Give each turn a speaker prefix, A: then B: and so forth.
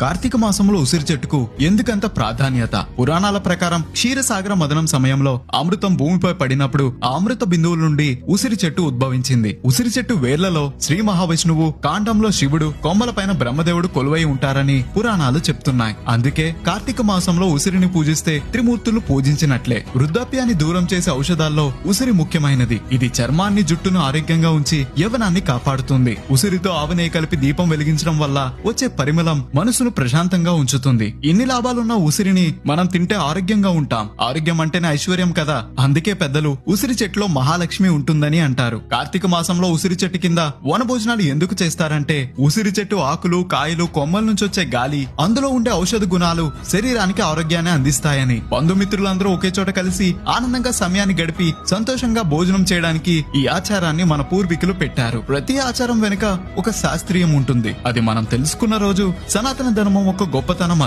A: కార్తీక మాసంలో ఉసిరి చెట్టుకు ఎందుకంత ప్రాధాన్యత? పురాణాల ప్రకారం క్షీరసాగర మదనం సమయంలో అమృతం భూమిపై పడినప్పుడు ఆ అమృత బిందువుల నుండి ఉసిరి చెట్టు ఉద్భవించింది. ఉసిరి చెట్టు వేర్లలో శ్రీ మహావిష్ణువు కాండంలో శివుడు కొమ్మలపైన బ్రహ్మదేవుడు కొలువై ఉంటారని పురాణాలు చెప్తున్నాయి. అందుకే కార్తీక మాసంలో ఉసిరిని పూజిస్తే త్రిమూర్తులు పూజించినట్లే. వృద్ధాప్యాన్ని దూరం చేసే ఔషధాల్లో ఉసిరి ముఖ్యమైనది. ఇది చర్మాన్ని జుట్టును ఆరోగ్యంగా ఉంచి యవనాన్ని కాపాడుతుంది. ఉసిరితో ఆవునేయి కలిపి దీపం వెలిగించడం వల్ల వచ్చే పరిమళం మనసును ప్రశాంతంగా ఉంచుతుంది. ఇన్ని లాభాలున్న ఉసిరిని మనం తింటే ఆరోగ్యంగా ఉంటాం. ఆరోగ్యం అంటేనే ఐశ్వర్యం కదా? అందుకే పెద్దలు ఉసిరి చెట్టులో మహాలక్ష్మి ఉంటుందని అంటారు. కార్తీక మాసంలో ఉసిరి చెట్టు కింద వనభోజనాలు ఎందుకు చేస్తారంటే ఉసిరి చెట్టు ఆకులు కాయలు కొమ్మల నుంచి వచ్చే గాలి అందులో ఉండే ఔషధ గుణాలు శరీరానికి ఆరోగ్యాన్ని అందిస్తాయని. బంధుమిత్రులందరూ ఒకే చోట కలిసి ఆనందంగా సమయాన్ని గడిపి సంతోషంగా భోజనం చేయడానికి ఈ ఆచారాన్ని మన పూర్వీకులు పెట్టారు. ప్రతి ఆచారం వెనుక ఒక శాస్త్రీయం ఉంటుంది. అది మనం తెలుసుకున్న రోజు సనాతన ధర్మం ఒక గొప్పతనం